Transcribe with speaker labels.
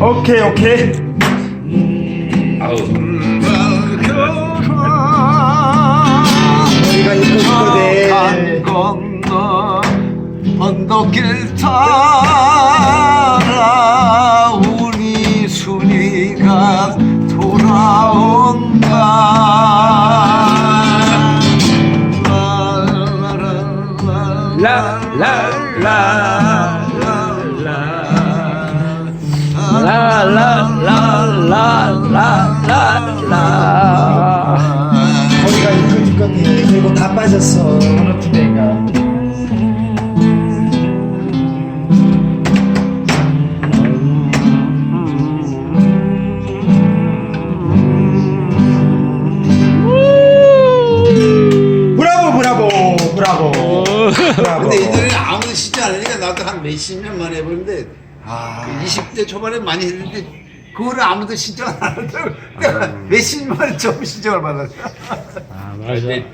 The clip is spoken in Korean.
Speaker 1: 오케이 오케이.
Speaker 2: 아우.
Speaker 1: 머리가 이뻐 이뻐
Speaker 3: 강 건너 언덕길 따라. 우리 순이가 돌아온
Speaker 1: 머리가 이뻐 이뻐 그리고 다 빠졌어 내가 브라보 브라보 브라보 브라보
Speaker 3: 근데 이들은 아무도 쉬지 않으니까 나도 한 몇십 년 만에 해보는데
Speaker 1: 아,
Speaker 3: 그 20대 초반에 많이 했는데 그거를 아무도 신청 안 하더라고 내가 몇십 년 만에 처음 신청을 받았어.
Speaker 2: 내, 내